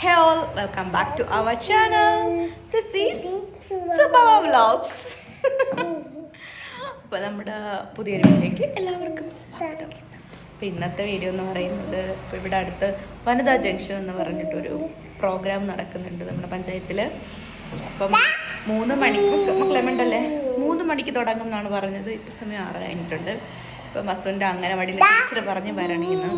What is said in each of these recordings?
Hey all, welcome back to our channel. This is Subhava Vlogs. അപ്പോൾ നമ്മുടെ പുതിയൊരു വീഡിയോയ്ക്ക് എല്ലാവർക്കും സ്വാഗതം. അപ്പോൾ ഇന്നത്തെ വീഡിയോ എന്ന് പറയുന്നത് ഇപ്പോൾ ഇവിടെ അടുത്ത് വനിതാ ജംഗ്ഷൻ എന്ന് പറഞ്ഞിട്ടൊരു പ്രോഗ്രാം നടക്കുന്നുണ്ട് നമ്മുടെ പഞ്ചായത്തിൽ അപ്പം മൂന്ന് മണിക്ക് മക്കളെമണ്ടല്ലേ മൂന്ന് മണിക്ക് തുടങ്ങും എന്നാണ് പറഞ്ഞത്. ഇപ്പോൾ സമയം ആറ് കഴിഞ്ഞിട്ടുണ്ട്. ഇപ്പം ബസ്സുന്റെ അംഗനവാടിയിൽ ടീച്ചർ പറഞ്ഞു വരണമെന്ന്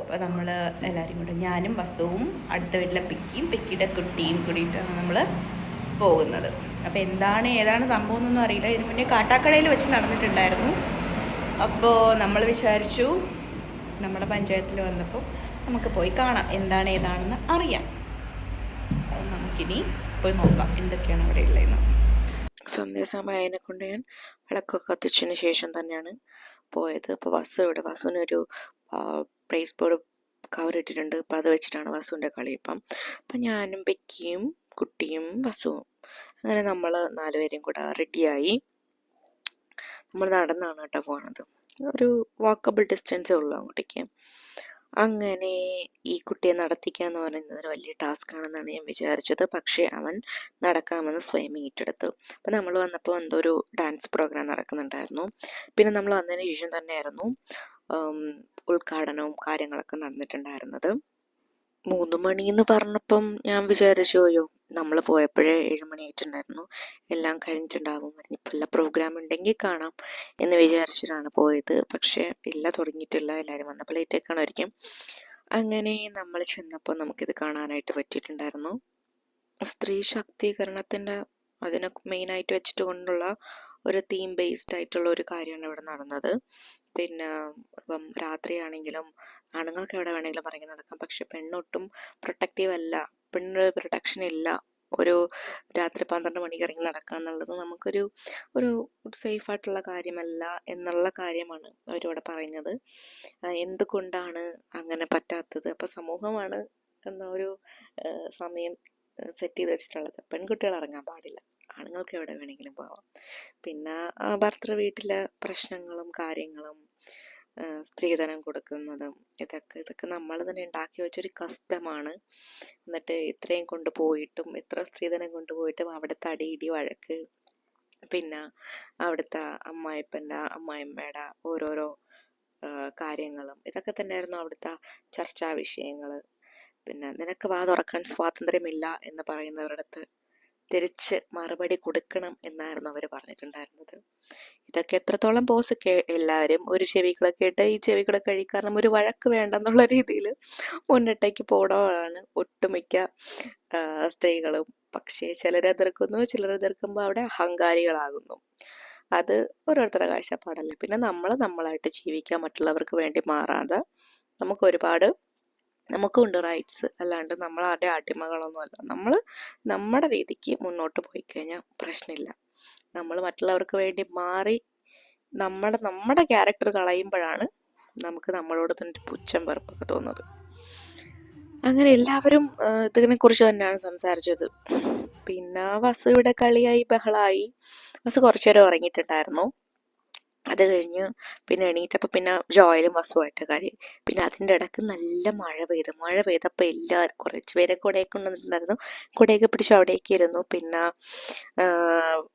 അപ്പോൾ നമ്മൾ എല്ലാവരും കൂടെ ഞാനും വസുവും അടുത്ത വീട്ടിലെ പിക്കിയും പിക്കിയുടെ കുട്ടിയും കൂടിയിട്ടാണ് നമ്മൾ പോകുന്നത്. അപ്പോൾ എന്താണ് ഏതാണ് സംഭവം എന്നൊന്നും അറിയില്ല. ഇതിന് മുന്നേ കാട്ടാക്കടയിൽ വെച്ച് നടന്നിട്ടുണ്ടായിരുന്നു. അപ്പോൾ നമ്മൾ വിചാരിച്ചു നമ്മുടെ പഞ്ചായത്തിൽ വന്നപ്പോൾ നമുക്ക് പോയി കാണാം എന്താണ് ഏതാണെന്ന് അറിയാം. നമുക്കിനി പോയി നോക്കാം എന്തൊക്കെയാണ് അവിടെ ഉള്ളതെന്ന്. സന്ധ്യാസമായതിനെ കൊണ്ട് ഞാൻ വിളക്കൊക്കെ കത്തിച്ചതിന് ശേഷം തന്നെയാണ് പോയത്. അപ്പോൾ വസു ഇവിടെ വസുവിനൊരു പ്രൈസ് ബോർഡ് കവർ ഇട്ടിട്ടുണ്ട് അപ്പോൾ അത് വെച്ചിട്ടാണ് വസുവിന്റെ കളി ഇപ്പം. അപ്പം ഞാനും ബെക്കിയും കുട്ടിയും വസുവും അങ്ങനെ നമ്മൾ നാലുപേരും കൂടെ റെഡിയായി നമ്മൾ നടന്നാണ് കേട്ടോ പോണത്. ഒരു വാക്കബിൾ ഡിസ്റ്റൻസേ ഉള്ളൂ അങ്ങോട്ടേക്ക്. അങ്ങനെ ഈ കുട്ടിയെ നടത്തിക്കുക എന്ന് പറയുന്നത് ഒരു വലിയ ടാസ്ക് ആണെന്നാണ് ഞാൻ വിചാരിച്ചത്. പക്ഷേ അവൻ നടക്കാമെന്ന് സ്വയം ഏറ്റെടുത്തു. അപ്പം നമ്മൾ വന്നപ്പോൾ എന്തോ ഒരു ഡാൻസ് പ്രോഗ്രാം നടക്കുന്നുണ്ടായിരുന്നു. പിന്നെ നമ്മൾ വന്നതിന് ശേഷം തന്നെയായിരുന്നു ഉദ്ഘാടനവും കാര്യങ്ങളൊക്കെ നടന്നിട്ടുണ്ടായിരുന്നത്. മൂന്ന് മണി എന്ന് പറഞ്ഞപ്പം ഞാൻ വിചാരിച്ചു അയ്യോ നമ്മൾ പോയപ്പോഴേ ഏഴ് മണി ആയിട്ടുണ്ടായിരുന്നു. എല്ലാം കഴിഞ്ഞിട്ടുണ്ടാകും ഇനിയിപ്പോൾ വല്ല പ്രോഗ്രാം ഉണ്ടെങ്കിൽ കാണാം എന്ന് വിചാരിച്ചിട്ടാണ് പോയത്. പക്ഷേ ഇല്ല തുടങ്ങിയിട്ടില്ല. എല്ലാവരും വന്നപ്പോൾ ലേറ്റ് കാണുമായിരിക്കും അങ്ങനെ നമ്മൾ ചെന്നപ്പോൾ നമുക്കിത് കാണാനായിട്ട് പറ്റിയിട്ടുണ്ടായിരുന്നു. സ്ത്രീ ശാക്തീകരണത്തിന്റെ അതിനെ മെയിനായിട്ട് വെച്ചിട്ട് കൊണ്ടുള്ള ഒരു തീം ബേസ്ഡ് ആയിട്ടുള്ള ഒരു കാര്യമാണ് ഇവിടെ നടന്നത്. പിന്നെ ഇപ്പം രാത്രിയാണെങ്കിലും ആണുങ്ങൾക്ക് എവിടെ വേണമെങ്കിലും പറഞ്ഞു നടക്കാം. പക്ഷെ പെണ്ണൊട്ടും പ്രൊട്ടക്റ്റീവ് അല്ല. പെണ്ണ് പ്രൊട്ടക്ഷൻ ഇല്ല. ഒരു രാത്രി പന്ത്രണ്ട് മണിക്ക് ഇറങ്ങി നടക്കുക എന്നുള്ളത് നമുക്കൊരു ഒരു സേഫ് ആയിട്ടുള്ള കാര്യമല്ല എന്നുള്ള കാര്യമാണ് അവരിവിടെ പറയുന്നത്. എന്തുകൊണ്ടാണ് അങ്ങനെ പറ്റാത്തത്? അപ്പോൾ സമൂഹമാണ് എന്ന ഒരു സമയം സെറ്റ് ചെയ്ത് വെച്ചിട്ടുള്ളത്. പെൺകുട്ടികൾ ഇറങ്ങാൻ പാടില്ല. ആണുങ്ങൾക്ക് എവിടെ വേണമെങ്കിലും പോവാം. പിന്നെ ഭർത്തൃ വീട്ടിലെ പ്രശ്നങ്ങളും കാര്യങ്ങളും സ്ത്രീധനം കൊടുക്കുന്നതും ഇതൊക്കെ ഇതൊക്കെ നമ്മൾ തന്നെ ഉണ്ടാക്കി വെച്ചൊരു കസ്റ്റമാണ് എന്നിട്ട് ഇത്രയും കൊണ്ടുപോയിട്ടും ഇത്ര സ്ത്രീധനം കൊണ്ടുപോയിട്ടും അവിടുത്തെ അടിയിടി വഴക്ക് പിന്നെ അവിടുത്തെ അമ്മായിപ്പന്റെ അമ്മായിമ്മയുടെ ഓരോരോ കാര്യങ്ങളും ഇതൊക്കെ തന്നെയായിരുന്നു അവിടുത്തെ ചർച്ചാ വിഷയങ്ങൾ പിന്നെ നിനക്ക് വാ തുറക്കാൻ സ്വാതന്ത്ര്യമില്ല എന്ന് പറയുന്നവരുടെ അടുത്ത് തിരിച്ച് മറുപടി കൊടുക്കണം എന്നായിരുന്നു അവർ പറഞ്ഞിട്ടുണ്ടായിരുന്നത്. ഇതൊക്കെ എത്രത്തോളം ബോസ് എല്ലാവരും ഒരു ചെവികളൊക്കെ ഇട്ട് ഈ ചെവി കൂടെ കഴി കാരണം ഒരു വഴക്ക് വേണ്ടെന്നുള്ള രീതിയിൽ മുന്നിട്ടേക്ക് പോകണമാണ് ഒട്ടുമിക്ക സ്ത്രീകളും. പക്ഷേ ചിലർ എതിർക്കുന്നു ചിലർ എതിർക്കുമ്പോൾ അവിടെ അഹങ്കാരികളാകുന്നു. അത് ഓരോരുത്തരുടെ കാഴ്ചപ്പാടല്ലേ. പിന്നെ നമ്മൾ നമ്മളായിട്ട് ജീവിക്കാൻ മറ്റുള്ളവർക്ക് വേണ്ടി മാറാതെ നമുക്ക് ഒരുപാട് നമുക്കുണ്ട് റൈറ്റ്സ് അല്ലാണ്ട് നമ്മൾ ആരുടെ അടിമകളൊന്നുമല്ല നമ്മൾ നമ്മുടെ രീതിക്ക് മുന്നോട്ട് പോയി കഴിഞ്ഞാൽ പ്രശ്നമില്ല. നമ്മൾ മറ്റുള്ളവർക്ക് വേണ്ടി മാറി നമ്മുടെ നമ്മുടെ ക്യാരക്ടർ കളയുമ്പോഴാണ് നമുക്ക് നമ്മളോട് തന്നെ പുച്ഛം വെറുപ്പൊക്കെ തോന്നുന്നത്. അങ്ങനെ എല്ലാവരും ഇതിനെ കുറിച്ച് തന്നെയാണ് സംസാരിച്ചത്. പിന്നെ വസു ഇവിടെ കളിയായി ബഹളായി. വസു കുറച്ചു നേരം ഉറങ്ങിയിട്ടുണ്ടായിരുന്നു. അത് കഴിഞ്ഞ് പിന്നെ എണീറ്റപ്പോൾ പിന്നെ ജോയലും വസുമായിട്ട് കാര്യം. പിന്നെ അതിന്റെ ഇടയ്ക്ക് നല്ല മഴ പെയ്തു. മഴ പെയ്തപ്പോൾ എല്ലാവരും കുറച്ച് പേരെ കുടയൊക്കെ കൊണ്ടുവന്നിട്ടുണ്ടായിരുന്നു കുടയൊക്കെ പിടിച്ച് അവിടേക്ക് ഇരുന്നു. പിന്നെ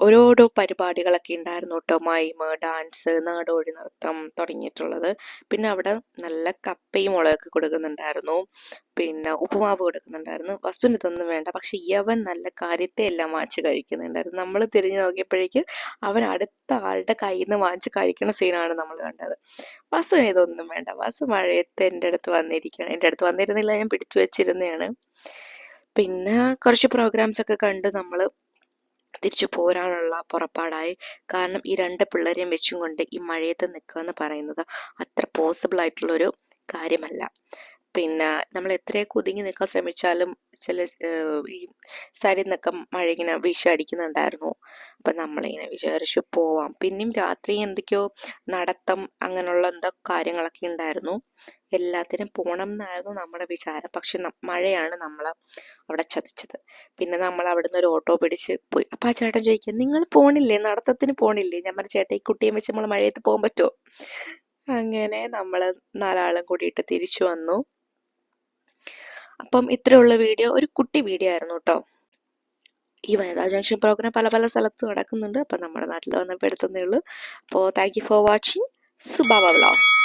ഓരോരോ പരിപാടികളൊക്കെ ഉണ്ടായിരുന്നു. കേട്ടോ മൈമ് ഡാൻസ് നാടോടി നൃത്തം തുടങ്ങിയിട്ടുള്ളത്. പിന്നെ അവിടെ നല്ല കപ്പയും മുളകൊക്കെ കൊടുക്കുന്നുണ്ടായിരുന്നു. പിന്നെ ഉപ്പുമാവ് കൊടുക്കുന്നുണ്ടായിരുന്നു. വസ്തുവിന് ഇതൊന്നും വേണ്ട. പക്ഷെ യവൻ നല്ല കാര്യത്തെ എല്ലാം വാങ്ങിച്ച് കഴിക്കുന്നുണ്ടായിരുന്നു. നമ്മൾ തിരിഞ്ഞു നോക്കിയപ്പോഴേക്ക് അവൻ അടുത്ത ആളുടെ കയ്യിൽ നിന്ന് വാങ്ങിച്ച് കഴിക്കുന്ന സീനാണ് നമ്മൾ കണ്ടത്. വസുവിന് ഇതൊന്നും വേണ്ട. വസു മഴയത്ത് എന്റെ അടുത്ത് വന്നിരിക്കുകയാണ്. എന്റെ അടുത്ത് വന്നിരുന്നില്ല. ഞാൻ പിടിച്ചു വെച്ചിരുന്നതാണ്. പിന്നെ കുറച്ച് പ്രോഗ്രാംസ് ഒക്കെ കണ്ട് നമ്മൾ തിരിച്ചു പോരാനുള്ള പുറപ്പാടായി. കാരണം ഈ രണ്ട് പിള്ളേരെയും വെച്ചും കൊണ്ട് ഈ മഴയത്ത് നിൽക്കുക എന്ന് പറയുന്നത് അത്ര പോസിബിൾ ആയിട്ടുള്ളൊരു കാര്യമല്ല. പിന്നെ നമ്മൾ എത്രയൊക്കെ ഒതുങ്ങി നിൽക്കാൻ ശ്രമിച്ചാലും ചില ഈ സൈഡിൽ നിന്നൊക്കെ മഴ ഇങ്ങനെ വീശടിക്കുന്നുണ്ടായിരുന്നു. അപ്പം നമ്മളിങ്ങനെ വിചാരിച്ചു പോവാം. പിന്നെയും രാത്രി എന്തൊക്കെയോ നടത്തം അങ്ങനെയുള്ള എന്തോ കാര്യങ്ങളൊക്കെ ഉണ്ടായിരുന്നു. എല്ലാത്തിനും പോകണം എന്നായിരുന്നു നമ്മുടെ വിചാരം. പക്ഷെ മഴയാണ് നമ്മൾ അവിടെ ചതിച്ചത്. പിന്നെ നമ്മൾ അവിടുന്ന് ഒരു ഓട്ടോ പിടിച്ച് പോയി. അപ്പം ആ ചേട്ടൻ ചോദിക്കുക നിങ്ങൾ പോണില്ലേ? നടത്തത്തിന് പോണില്ലേ? ഞാൻ പറഞ്ഞ ചേട്ടാ ഈ കുട്ടിയെ വെച്ച് നമ്മൾ മഴയത്ത് പോകാൻ പറ്റുമോ? അങ്ങനെ നമ്മൾ നാലാളും കൂടിയിട്ട് തിരിച്ചു വന്നു. അപ്പം ഇത്രയുള്ള വീഡിയോ ഒരു കുട്ടി വീഡിയോ ആയിരുന്നു കേട്ടോ ഈ വനിതാ ജംഗ്ഷൻ പ്രോഗ്രാം പല പല സ്ഥലത്ത് നടക്കുന്നുണ്ട്. അപ്പം നമ്മുടെ നാട്ടിൽ വന്നപ്പോൾ എടുത്തതേ ഉള്ളൂ. അപ്പോൾ thank you for watching Subaba vlogs